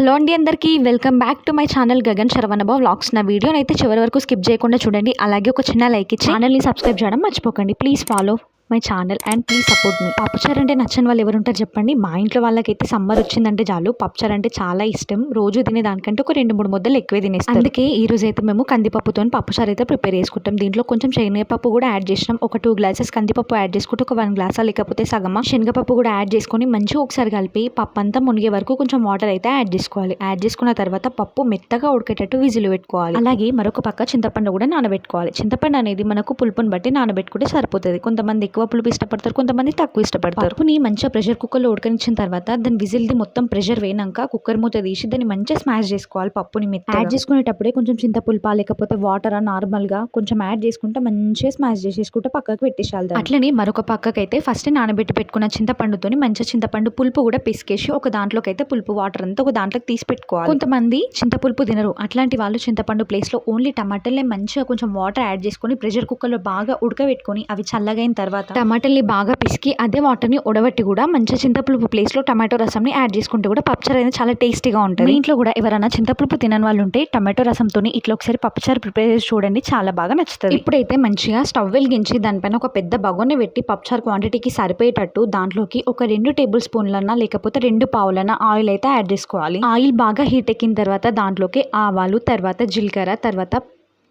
Hello అండి అందరికీ welcome back to my channel Gagan శరవణబా vlogs. నా వీడియోని అయితే చివరి వరకు స్కిప్ చేయకుండా చూడండి. అలాగే ఒక చిన్న లైక్ ఇచ్చి ఛానల్ని సబ్స్క్రైబ్ చేయడం మర్చిపోకండి. Please follow my channel and please support me. పప్పుచారు అంటే నచ్చని వాళ్ళు ఎవరు ఉంటారు చెప్పండి. మా ఇంట్లో వాళ్ళకైతే సమ్మర్ వచ్చిందంటే చాలు. పప్పుచారు అంటే చాలా ఇష్టం. రోజు తినే దానికంటే ఒక రెండు మూడు ముద్దలు ఎక్కువే తినేస్తాం అందుకే ఈ రోజు అయితే మేము కందిపప్పుతో పప్పుచారు అయితే ప్రిపేర్ చేసుకుంటాం. దీంట్లో కొంచెం శనగపప్పు కూడా యాడ్ చేసినాం. ఒక టూ గ్లాసెస్ కందిపప్పు యాడ్ చేసుకుంటే ఒక వన్ గ్లాసా లేకపోతే సగమా. శనగపప్పు కూడా యాడ్ చేసుకొని మంచిగా ఒకసారి కలిపి పప్పు అంతా మునిగే వరకు కొంచెం వాటర్ అయితే యాడ్ చేసుకోవాలి. యాడ్ చేసుకున్న తర్వాత పప్పు మెత్తగా ఉడికేటట్టు విజిల్ పెట్టుకోవాలి. అలాగే మరొక పక్క చింతపండు కూడా నానబెట్టుకోవాలి. చింతపండు అనేది మనకు పులుపుని బట్టి నానబెట్టుకుంటే సరిపోతుంది. కొంతమంది ఎక్కువ పులుపు ఇష్టపడతారు కొంతమంది తక్కువ ఇష్టపడతారు. పప్పుని మంచిగా ప్రెషర్ కుక్కర్లో ఉడకనిచ్చిన తర్వాత దాని విజిల్ది మొత్తం ప్రెషర్ వేయనాక కుక్కర్ మూత తీసి దాన్ని మంచిగా స్మాష్ చేసుకోవాలి పప్పుని మెత్త యాడ్ చేసుకునేటప్పుడే కొంచెం చింతపులుప లేకపోతే వాటర్ నార్మల్గా కొంచెం యాడ్ చేసుకుంటే మంచిగా స్మాష్ చేసేసుకుంటే పక్కకు పెట్టేసాలి. అట్లనే మరొక పక్కకైతే ఫస్ట్ నానబెట్టి పెట్టుకున్న చింతపండుతోని మంచిగా చింతపండు పులుపు కూడా పిసికేసి ఒక దాంట్లోకి అయితే పులుపు వాటర్ అంతా ఒక దాంట్లోకి తీసి పెట్టుకోవాలి. కొంతమంది చింతపులుపు తినరు. అట్లాంటి వాళ్ళు చింతపండు ప్లేస్లో ఓన్లీ టమాటాలే మంచిగా కొంచెం వాటర్ యాడ్ చేసుకొని ప్రెషర్ కుక్కర్లో బాగా ఉడకబెట్టుకొని అవి చల్లగైన తర్వాత టమాటాల్ని బాగా పిసికి అదే వాటర్ని ఉడబట్టి కూడా మంచిగా చింతపులుపు ప్లేస్లో టమాటో రసంని యాడ్ చేసుకుంటే కూడా పప్పుచారు అనేది చాలా టేస్టీగా ఉంటుంది. ఇంట్లో కూడా ఎవరైనా చింతపులుపు తినని వాళ్ళు ఉంటే టమాటో రసంతో ఇట్లా ఒకసారి పప్పుచారు ప్రిపేర్ చేసి చూడండి చాలా బాగా నచ్చుతుంది. ఇప్పుడైతే మంచిగా స్టవ్ వెలిగించి దానిపైన ఒక పెద్ద బగోని పెట్టి పప్పుచారు క్వాంటిటీకి సరిపోయేటట్టు దాంట్లోకి ఒక రెండు టేబుల్ స్పూన్లన్నా లేకపోతే రెండు పావులన్నా ఆయిల్ అయితే యాడ్ చేసుకోవాలి. ఆయిల్ బాగా హీట్ ఎక్కిన తర్వాత దాంట్లోకి ఆవాలు తర్వాత జీలకర్ర తర్వాత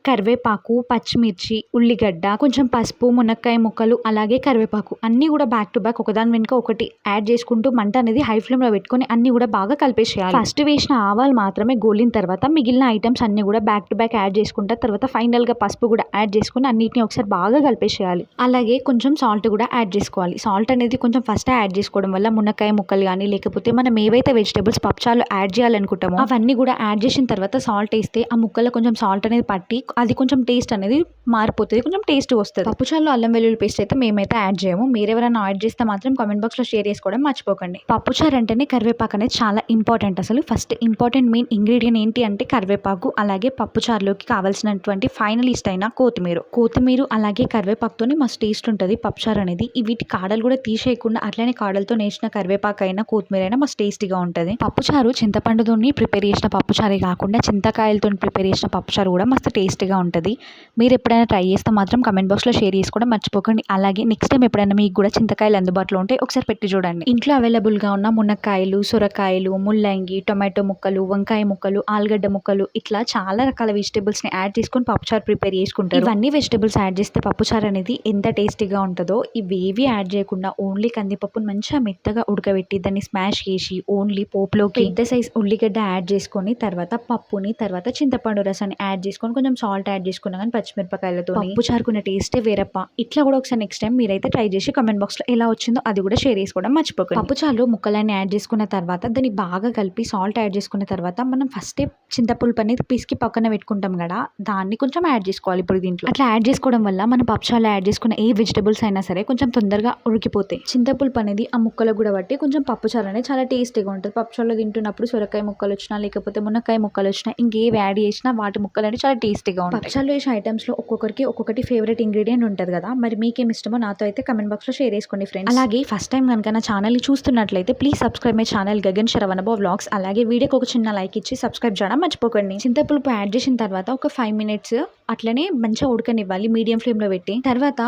కరివేపాకు పచ్చిమిర్చి ఉల్లిగడ్డ కొంచెం పసుపు మునక్కాయ ముక్కలు అలాగే కరివేపాకు అన్నీ కూడా బ్యాక్ టు బ్యాక్ ఒకదాని వెనుక ఒకటి యాడ్ చేసుకుంటూ మంట అనేది హై ఫ్లేమ్లో పెట్టుకొని అన్నీ కూడా బాగా కలిపేసేయాలి. ఫస్ట్ వేసిన ఆవాలు మాత్రమే గోలిన తర్వాత మిగిలిన ఐటమ్స్ అన్నీ కూడా బ్యాక్ టు బ్యాక్ యాడ్ చేసుకుంటా తర్వాత ఫైనల్గా పసుపు కూడా యాడ్ చేసుకుని అన్నిటిని ఒకసారి బాగా కలిపేసేయాలి. అలాగే కొంచెం సాల్ట్ కూడా యాడ్ చేసుకోవాలి. సాల్ట్ అనేది కొంచెం ఫస్ట్ యాడ్ చేసుకోవడం వల్ల మునక్కాయ ముక్కలు కానీ లేకపోతే మనం ఏవైతే వెజిటేబుల్స్ పప్చాలు యాడ్ చేయాలనుకుంటామో అవన్నీ కూడా యాడ్ చేసిన తర్వాత సాల్ట్ వేస్తే ఆ ముక్కలు కొంచెం సాల్ట్ అనేది పట్టి అది కొంచెం టేస్ట్ అనేది మారిపోతుంది కొంచెం టేస్ట్ వస్తుంది. పప్పుచారులో అల్లం వెల్లుల్లి పేస్ట్ అయితే మేమైతే యాడ్ చేయము. మీరు ఎవరైనా యాడ్ చేస్తే మాత్రం కామెంట్ బాక్స్లో షేర్ చేసుకోవడం మర్చిపోకండి. పప్పుచారు అంటేనే కరివేపాకు అనేది చాలా ఇంపార్టెంట్ అసలు. ఫస్ట్ ఇంపార్టెంట్ మెయిన్ ఇంగ్రీడియంట్ ఏంటి అంటే కరివేపాకు అలాగే పప్పుచారులోకి కావాల్సినటువంటి ఫైనలిస్ట్ అయిన కొత్తిమీర. కొత్తిమీర అలాగే కరివేపాకుతోని మస్తు టేస్ట్ ఉంటుంది పప్పుచారు అనేది. వీటి కాడలు కూడా తీసేయకుండా అట్లనే కాడలతో నేసిన కరివేపాకు అయినా కొత్తిమీర అయినా మస్తు టేస్టీగా ఉంటుంది. పప్పుచారు చింతపండుతోని ప్రిపేర్ చేసిన పప్పుచారే కాకుండా చింతకాయలతో ప్రిపేర్ చేసిన పప్పుచారు కూడా మస్తు టేస్ట్గా ఉంటుంది. మీరు ఎప్పుడైనా ట్రై చేస్తే మాత్రం కమెంట్ బాక్స్లో షేర్ చేసుకోవడం మర్చిపోకండి. అలాగే నెక్స్ట్ టైం ఎప్పుడైనా మీకు కూడా చింతకాయలు అందుబాటులో ఉంటే ఒకసారి పెట్టి చూడండి. ఇంట్లో అవైలబుల్గా ఉన్న మునక్కాయలు సొరకాయలు ముల్లంగి టొమాటో ముక్కలు వంకాయ ముక్కలు ఆలుగడ్డ ముక్కలు ఇట్లా చాలా రకాల వెజిటేబుల్స్ని యాడ్ చేసుకొని పప్పుచారు ప్రిపేర్ చేసుకుంటారు. ఇవన్నీ వెజిటేబుల్స్ యాడ్ చేస్తే పప్పుచారు అనేది ఎంత టేస్టీగా ఉంటుందో ఇవేవి యాడ్ చేయకుండా ఓన్లీ కందిపప్పును మంచిగా మెత్తగా ఉడకబెట్టి దాన్ని స్మాష్ చేసి ఓన్లీ పోపులోకి పెద్ద సైజ్ ఉల్లిగడ్డ యాడ్ చేసుకొని తర్వాత పప్పుని తర్వాత చింతపండు రసాన్ని యాడ్ చేసుకొని కొంచెం సాల్ట్ యాడ్ చేసుకున్నా కానీ పచ్చిమిరపకాయలతో పప్పు చారుకున్న టేస్టే వేరప్ప. ఇట్లా కూడా ఒకసారి నెక్స్ట్ టైం మీరైతే ట్రై చేసి కమెంట్ బాక్స్లో ఎలా వచ్చిందో అది కూడా షేర్ చేసుకోవడం మర్చిపోకండి. పప్పు చారులో ముక్కలన్నీ యాడ్ చేసుకున్న తర్వాత దాన్ని బాగా కలిపి సాల్ట్ యాడ్ చేసుకున్న తర్వాత మనం ఫస్టే చింతపులుపు అనేది పిసికి పక్కన పెట్టుకుంటాం కదా దాన్ని కొంచెం యాడ్ చేసుకోవాలి ఇప్పుడు దీంట్లో. అట్లా యాడ్ చేసుకోవడం వల్ల మనం పప్పుచారులో యాడ్ చేసుకున్న ఏ వెజిటబుల్స్ అయినా సరే కొంచెం తొందరగా ఉడికిపోతాయి. చింతపులుపు అనేది ఆ ముక్కలకు కూడా బట్టి కొంచెం పప్పుచారు అనేది చాలా టేస్టీగా ఉంటుంది. పప్పుచారులో తింటున్నప్పుడు సొరకాయ ముక్కలు వచ్చినా లేకపోతే మునక్కాయ ముక్కలు వచ్చినా ఇంకేవి యాడ్ చేసినా వాటి ముక్కలు అనేవి చాలా టేస్టీగా ఉంటాయి. పప్పుచారులో వేసిన ఐటమ్స్లో ఒక్కొక్కరికి ఒక్కొక్కటి ఫేవరెట్ ఇంగ్రీడియంట్ ఉంటుంది కదా. మరి మీకేం ఇష్టమో నాతో అయితే కమెంట్ బాక్స్లో షేర్ చేసుకోండి ఫ్రెండ్స్. అలాగే ఫస్ట్ టైం కనుక నా ఛానల్ని చూస్తున్నట్లయితే please subscribe my channel Gagan శరవణబో vlogs. అలాగే వీడియోకి ఒక చిన్న లైక్ ఇచ్చి సబ్స్క్రైబ్ చేయడం మర్చిపోకండి. చింతపులుపు యాడ్ చేసిన తర్వాత ఒక ఫైవ్ మినిట్స్ అట్లనే మంచిగా ఉడకనివ్వాలి. మీడియం ఫ్లేమ్లో పెట్టి తర్వాత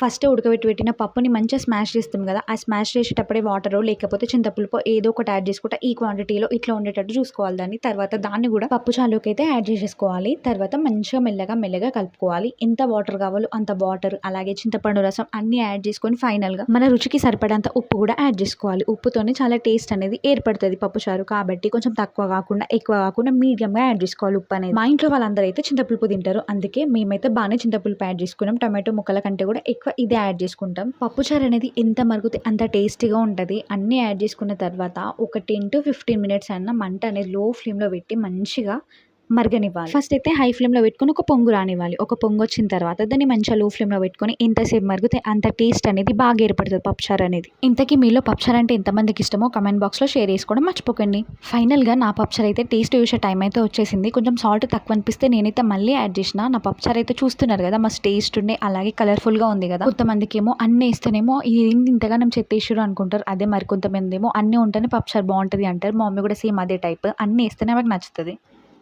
ఫస్ట్ ఉడకబెట్టి పెట్టిన పప్పుని మంచిగా స్మాష్ చేస్తాం కదా ఆ స్మాష్ చేసేటప్పుడే వాటరో లేకపోతే చింతపులుపు ఏదో ఒకటి యాడ్ చేసుకుంటా ఈ క్వాంటిటీలో ఇట్లా ఉండేటట్టు చూసుకోవాలి దాన్ని. తర్వాత దాన్ని కూడా పప్పు చాలుకి అయితే యాడ్ చేసేసుకోవాలి. తర్వాత మంచిగా మెల్లగా మెల్లగా కలుపుకోవాలి. ఎంత వాటర్ కావాలో అంత వాటర్ అలాగే చింతపండు రసం అన్ని యాడ్ చేసుకొని ఫైనల్గా మన రుచికి సరిపడంత ఉప్పు కూడా యాడ్ చేసుకోవాలి. ఉప్పుతోనే చాలా టేస్ట్ అనేది ఏర్పడుతుంది పప్పు చారు కాబట్టి కొంచెం తక్కువ కాకుండా ఎక్కువ కాకుండా మీడియంగా యాడ్ చేసుకోవాలి ఉప్పు అనేది. మా ఇంట్లో వాళ్ళందరూ అయితే చింతపులుపు తింటారు. అందుకే మేమైతే బాగానే చింతపులుపు యాడ్ చేసుకున్నాం. టమాటో ముక్కల కంటే కూడా ఎక్కువ ఇది యాడ్ చేసుకుంటాం. పప్పుచారు అనేది ఎంత మరుగుతే అంత టేస్టీగా ఉంటుంది. అన్నీ యాడ్ చేసుకున్న తర్వాత ఒక టెన్ టు ఫిఫ్టీన్ మినిట్స్ అయినా మంట అనేది లో ఫ్లేమ్లో పెట్టి మంచిగా మరగనివ్వాలి. ఫస్ట్ అయితే హై ఫ్లేమ్లో పెట్టుకొని ఒక పొంగు రానివ్వాలి. ఒక పొంగు వచ్చిన తర్వాత దాన్ని మంచిగా లో ఫ్లేమ్లో పెట్టుకొని ఎంతసేపు మరిగితే అంత టేస్ట్ అనేది బాగా ఏర్పడుతుంది పప్పుచారు అనేది. ఇంతకీ మీలో పప్పుచారు అంటే ఎంతమందికి ఇష్టమో కమెంట్ బాక్స్లో షేర్ చేసుకోవడం మర్చిపోకండి. ఫైనల్గా నా పప్పుచారు అయితే టేస్ట్ చూసే టైం అయితే వచ్చేసింది. కొంచెం సాల్ట్ తక్కువ అనిపిస్తే నేనైతే మళ్ళీ యాడ్ చేసిన. నా పప్పుచారు అయితే చూస్తున్నారు కదా మస్తు టేస్ట్ ఉండే అలాగే కలర్ఫుల్గా ఉంది కదా. కొంతమందికి ఏమో అన్నీ ఇస్తేనేమో ఇది ఏంది ఇంతగానం చెత్తేసారు అనుకుంటారు. అదే మరి కొంతమంది ఏమో అన్నీ ఉంటేనే పప్పుచారు బాగుంటుంది అంటారు. మా మమ్మీ కూడా సేమ్ అదే టైప్ అన్నీ ఇస్తేనే నాకు నచ్చుతుంది.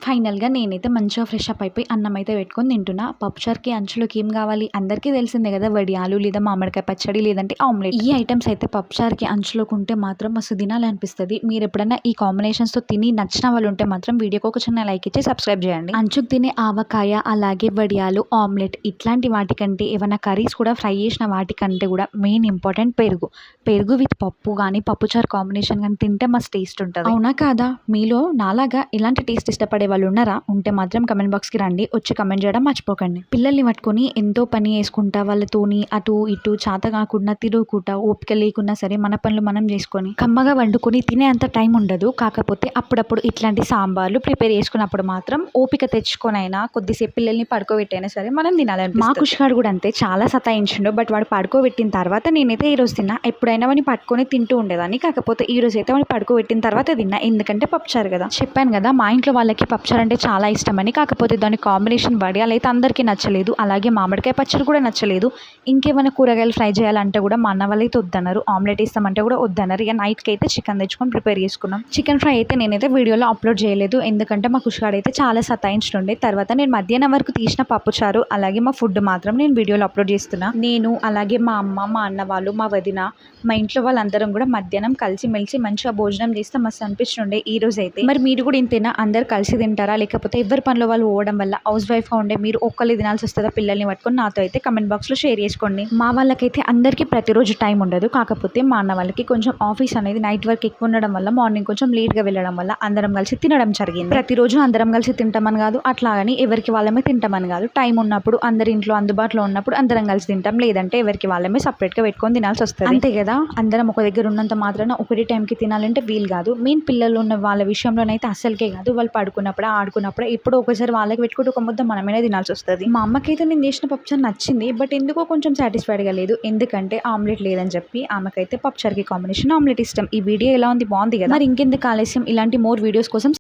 ఫైనల్గా నేనైతే మంచిగా ఫ్రెష్ అప్ అయిపోయి అన్నం అయితే పెట్టుకొని తింటున్నా. పప్పుచారుకి అంచులోకి ఏం కావాలి? అందరికీ తెలిసిందే కదా వడియాలు లేదా మామిడికాయ పచ్చడి లేదంటే ఆమ్లెట్. ఈ ఐటమ్స్ అయితే పప్పుచారుకి అంచులోకి ఉంటే మాత్రం మస్తు తినాలనిపిస్తుంది. మీరు ఎప్పుడైనా ఈ కాంబినేషన్స్తో తిని నచ్చిన వాళ్ళు ఉంటే మాత్రం వీడియోకి ఒక చిన్న లైక్ ఇచ్చి సబ్స్క్రైబ్ చేయండి. అంచుకు తినే ఆవకాయ అలాగే వడియాలు ఆమ్లెట్ ఇట్లాంటి వాటికంటే ఏమైనా కర్రీస్ కూడా ఫ్రై చేసిన వాటికంటే కూడా మెయిన్ ఇంపార్టెంట్ పెరుగు. పెరుగు విత్ పప్పు కానీ పప్పుచారు కాంబినేషన్ కానీ తింటే మస్తు టేస్ట్ ఉంటుంది. అవునా కాదా? మీలో నాలాగా ఇలాంటి టేస్ట్ ఇష్టపడే వాళ్ళు ఉన్నారా ఉంటే మాత్రం కమెంట్ బాక్స్కి రండి. వచ్చి కమెంట్ చేయడం మర్చిపోకండి. పిల్లల్ని పట్టుకొని ఎంతో పని వేసుకుంటా వాళ్ళతోని అటు ఇటు చేత కాకుండా తిరుగుకుంటా ఓపిక లేకున్నా సరే మన పనులు మనం చేసుకొని కమ్మగా వండుకొని తినే అంత టైం ఉండదు. కాకపోతే అప్పుడప్పుడు ఇట్లాంటి సాంబార్లు ప్రిపేర్ చేసుకున్నప్పుడు మాత్రం ఓపిక తెచ్చుకొనైనా కొద్దిసేపు పిల్లల్ని పడుకోబెట్టైనా సరే మనం తినాలని మా కుషిగాడు కూడా అంతే. చాలా సతాయించిండు. బట్ వాడు పడుకోబెట్టిన తర్వాత నేనైతే ఈ రోజు తిన్నా. ఎప్పుడైనా వాడిని పట్టుకొని తింటూ ఉండేదాన్ని. కాకపోతే ఈ రోజు అయితే వాడిని పడుకోబెట్టిన తర్వాత తిన్నా. ఎందుకంటే పప్పుచారు కదా. చెప్పాను కదా మా ఇంట్లో వాళ్ళకి పప్పుచారు అంటే చాలా ఇష్టమని కాకపోతే దాని కాంబినేషన్ వడియాలు అయితే అందరికీ నచ్చలేదు. అలాగే మామిడికాయ పచ్చడి కూడా నచ్చలేదు. ఇంకేమైనా కూరగాయలు ఫ్రై చేయాలంటే కూడా మా అన్న వాళ్ళైతే వద్దన్నారు. ఆమ్లెట్ ఇస్తామంటే కూడా వద్దన్నారు. ఇక నైట్కి అయితే చికెన్ తెచ్చుకొని ప్రిపేర్ చేసుకున్నాం. చికెన్ ఫ్రై అయితే నేనైతే వీడియోలో అప్లోడ్ చేయలేదు. ఎందుకంటే మా కుషిగాడు అయితే చాలా సతాయించుండే. తర్వాత నేను మధ్యాహ్నం వరకు తీసిన పప్పుచారు అలాగే మా ఫుడ్ మాత్రం నేను వీడియోలో అప్లోడ్ చేస్తున్నా. నేను అలాగే మా అమ్మ మా అన్న వాళ్ళు మా వదిన మా ఇంట్లో వాళ్ళందరం కూడా మధ్యాహ్నం కలిసి మెలిసి మంచిగా భోజనం చేస్తే మస్తు అనిపిస్తుండే ఈ రోజు అయితే మరి మీరు కూడా ఇంతేనా? అందరు కలిసి తింటారా? లేకపోతే ఎవరి పనిలో వాళ్ళు పోవడం వల్ల హౌస్ వైఫ్గా ఉండే మీరు ఒక్కళ్ళు తినాల్సి వస్తుందా? పిల్లల్ని పట్టుకొని నాతో అయితే కమెంట్ బాక్స్లో షేర్ చేసుకోండి. మా వాళ్ళకైతే అందరికీ ప్రతిరోజు టైం ఉండదు. కాకపోతే మా అన్న వాళ్ళకి కొంచెం ఆఫీస్ అనేది నైట్ వర్క్ ఎక్కువ ఉండడం వల్ల మార్నింగ్ కొంచెం లేట్గా వెళ్ళడం వల్ల అందరం కలిసి తినడం జరిగింది. ప్రతిరోజు అందరం కలిసి తింటామని కాదు అట్లాగని ఎవరికి వాళ్ళమే తింటామని కాదు. టైం ఉన్నప్పుడు అందరి ఇంట్లో అందుబాటులో ఉన్నప్పుడు అందరం కలిసి తింటాం. లేదంటే ఎవరికి వాళ్ళమే సపరేట్గా పెట్టుకొని తినాల్సి వస్తుంది. అంతే కదా? అందరం ఒక దగ్గర ఉన్నంత మాత్రాన ఒకటి టైంకి తినాలంటే వీలు కాదు. మెయిన్ పిల్లలు ఉన్న వాళ్ళ విషయంలోనైతే అసలుకే కాదు. వాళ్ళు పడుకున్నప్పుడు ఆడుకున్నప్పుడు ఎప్పుడో ఒకసారి వాళ్ళకి పెట్టుకుంటే ఒక ముద్ద మనమే తినాల్సి వస్తుంది. మా అమ్మకైతే నేను చేసిన పప్పుచారు నచ్చింది బట్ ఎందుకో కొంచెం సాటిస్ఫైడ్గా లేదు. ఎందుకంటే ఆమ్లెట్ లేదని చెప్పి ఆమెకైతే పప్పుచారుకి కాంబినేషన్ ఆమ్లెట్ ఇష్టం. ఈ వీడియో ఎలా ఉంది బాగుంది కదా? మరి ఇంకెందుకు ఆలస్యం? ఇలాంటి మోర్ వీడియోస్ కోసం